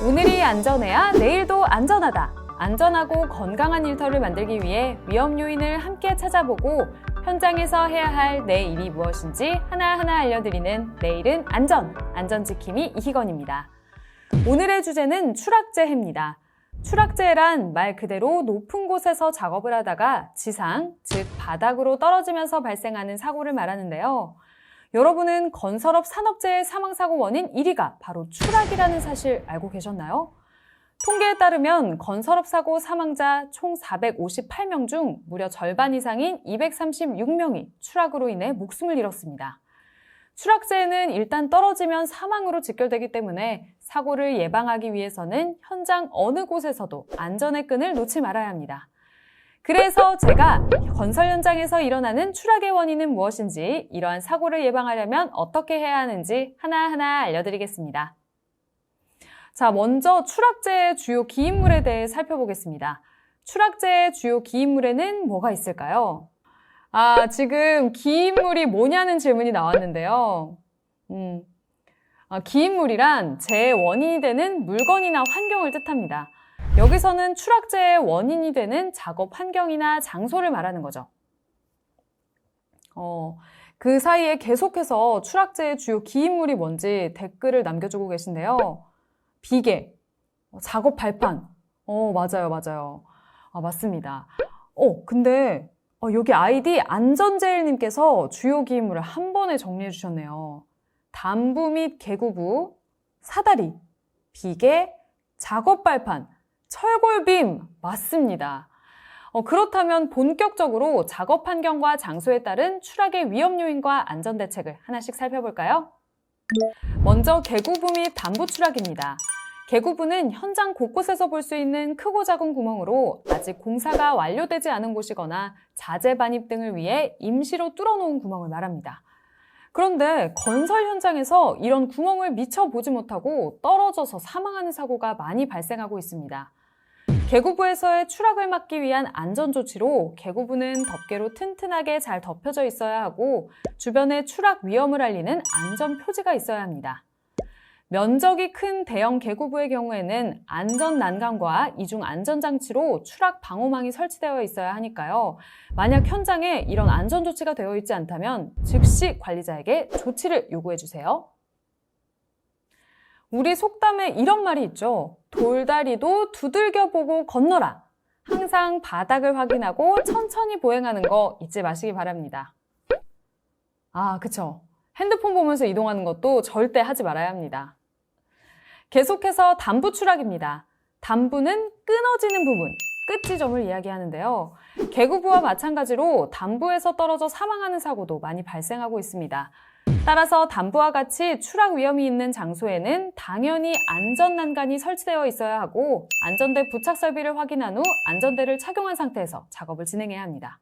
안전해야 내일도 안전하다. 안전하고 건강한 일터를 만들기 위해 위험 요인을 함께 찾아보고 현장에서 해야 할 내 일이 무엇인지 하나하나 알려드리는 내일은 안전, 안전지킴이 이희건입니다. 오늘의 주제는 추락재해입니다. 추락재해란 말 그대로 높은 곳에서 작업을 하다가 지상, 즉 바닥으로 떨어지면서 발생하는 사고를 말하는데요. 여러분은 건설업 산업재해 사망사고 원인 1위가 바로 추락이라는 사실 알고 계셨나요? 통계에 따르면 건설업 사고 사망자 총 458명 중 무려 절반 이상인 236명이 추락으로 인해 목숨을 잃었습니다. 추락재해는 일단 떨어지면 사망으로 직결되기 때문에 사고를 예방하기 위해서는 현장 어느 곳에서도 안전의 끈을 놓지 말아야 합니다. 그래서 제가 건설 현장에서 일어나는 추락의 원인은 무엇인지, 이러한 사고를 예방하려면 어떻게 해야 하는지 하나하나 알려드리겠습니다. 자, 먼저 추락재의 주요 기인물에 대해 살펴보겠습니다. 추락재의 주요 기인물에는 뭐가 있을까요? 아, 지금 기인물이 뭐냐는 질문이 나왔는데요. 음, 아, 기인물이란 재해 원인이 되는 물건이나 환경을 뜻합니다. 여기서는 추락재의 원인이 되는 작업 환경이나 장소를 말하는 거죠. 어, 그 사이에 계속해서 추락재의 주요 기인물이 뭔지 댓글을 남겨주고 계신데요. 비계, 어, 작업 발판. 어, 맞아요, 맞아요. 아, 맞습니다. 어, 근데 어, 여기 아이디 안전제일님께서 주요 기인물을 한 번에 정리해 주셨네요. 담부 및 개구부, 사다리, 비계, 작업 발판, 철골빔 맞습니다. 어, 그렇다면 본격적으로 작업 환경과 장소에 따른 추락의 위험 요인과 안전 대책을 하나씩 살펴볼까요? 먼저 개구부 및 담부 추락입니다. 개구부는 현장 곳곳에서 볼 수 있는 크고 작은 구멍으로 아직 공사가 완료되지 않은 곳이거나 자재 반입 등을 위해 임시로 뚫어놓은 구멍을 말합니다. 그런데 건설 현장에서 이런 구멍을 미처 보지 못하고 떨어져서 사망하는 사고가 많이 발생하고 있습니다. 개구부에서의 추락을 막기 위한 안전 조치로 개구부는 덮개로 튼튼하게 잘 덮여져 있어야 하고 주변에 추락 위험을 알리는 안전 표지가 있어야 합니다. 면적이 큰 대형 개구부의 경우에는 안전 난간과 이중 안전 장치로 추락 방호망이 설치되어 있어야 하니까요. 만약 현장에 이런 안전 조치가 되어 있지 않다면 즉시 관리자에게 조치를 요구해 주세요. 우리 속담에 이런 말이 있죠. 돌다리도 두들겨 보고 건너라. 항상 바닥을 확인하고 천천히 보행하는 거 잊지 마시기 바랍니다. 아, 그쵸. 핸드폰 보면서 이동하는 것도 절대 하지 말아야 합니다. 계속해서 담부 추락입니다. 담부는 끊어지는 부분, 끝지점을 이야기하는데요. 개구부와 마찬가지로 담부에서 떨어져 사망하는 사고도 많이 발생하고 있습니다. 따라서 담부와 같이 추락 위험이 있는 장소에는 당연히 안전 난간이 설치되어 있어야 하고 안전대 부착 설비를 확인한 후 안전대를 착용한 상태에서 작업을 진행해야 합니다.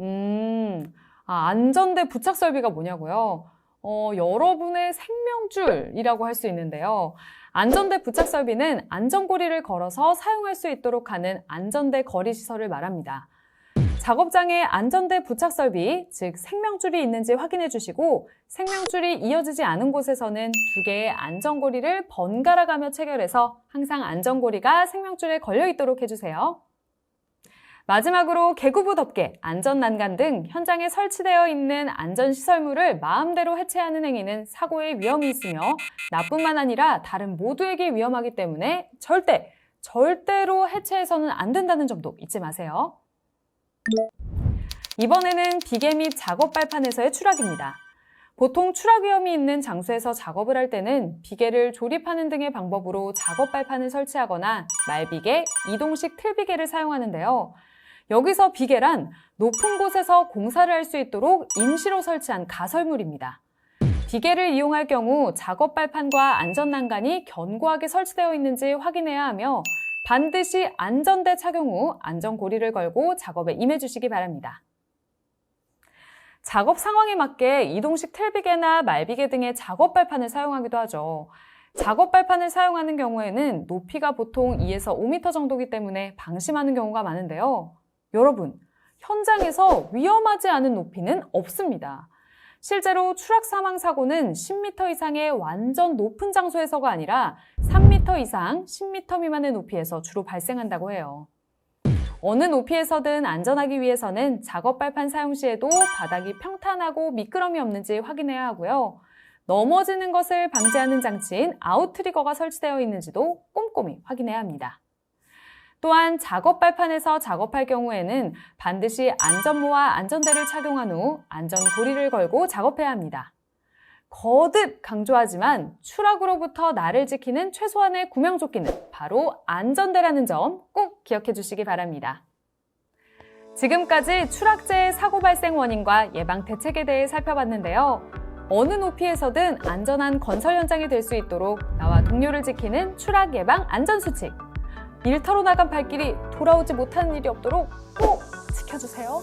음, 아, 안전대 부착 설비가 뭐냐고요? 어, 여러분의 생명줄이라고 할 수 있는데요. 안전대 부착 설비는 안전고리를 걸어서 사용할 수 있도록 하는 안전대 거리 시설을 말합니다. 작업장에 안전대 부착 설비, 즉 생명줄이 있는지 확인해 주시고 생명줄이 이어지지 않은 곳에서는 두 개의 안전고리를 번갈아 가며 체결해서 항상 안전고리가 생명줄에 걸려 있도록 해주세요. 마지막으로 개구부 덮개, 안전 난간 등 현장에 설치되어 있는 안전 시설물을 마음대로 해체하는 행위는 사고의 위험이 있으며 나뿐만 아니라 다른 모두에게 위험하기 때문에 절대, 절대로 해체해서는 안 된다는 점도 잊지 마세요. 이번에는 비계 및 작업 발판에서의 추락입니다. 보통 추락 위험이 있는 장소에서 작업을 할 때는 비계를 조립하는 등의 방법으로 작업 발판을 설치하거나 말비계, 이동식 틀비계를 사용하는데요. 여기서 비계란 높은 곳에서 공사를 할 수 있도록 임시로 설치한 가설물입니다. 비계를 이용할 경우 작업 발판과 안전 난간이 견고하게 설치되어 있는지 확인해야 하며 반드시 안전대 착용 후 안전고리를 걸고 작업에 임해 주시기 바랍니다. 작업 상황에 맞게 이동식 텔비계나 말비계 등의 작업 발판을 사용하기도 하죠. 작업 발판을 사용하는 경우에는 높이가 보통 2에서 5m 정도이기 때문에 방심하는 경우가 많은데요. 여러분, 현장에서 위험하지 않은 높이는 없습니다. 실제로 추락 사망 사고는 10m 이상의 완전 높은 장소에서가 아니라 3m 이상 10m 미만의 높이에서 주로 발생한다고 해요. 어느 높이에서든 안전하기 위해서는 작업 발판 사용 시에도 바닥이 평탄하고 미끄럼이 없는지 확인해야 하고요. 넘어지는 것을 방지하는 장치인 아웃트리거가 설치되어 있는지도 꼼꼼히 확인해야 합니다. 또한 작업 발판에서 작업할 경우에는 반드시 안전모와 안전대를 착용한 후 안전 고리를 걸고 작업해야 합니다. 거듭 강조하지만 추락으로부터 나를 지키는 최소한의 구명조끼는 바로 안전대라는 점 꼭 기억해 주시기 바랍니다. 지금까지 추락재의 사고 발생 원인과 예방 대책에 대해 살펴봤는데요. 어느 높이에서든 안전한 건설 현장이 될 수 있도록 나와 동료를 지키는 추락 예방 안전 수칙. 일터로 나간 발길이 돌아오지 못하는 일이 없도록 꼭 지켜주세요.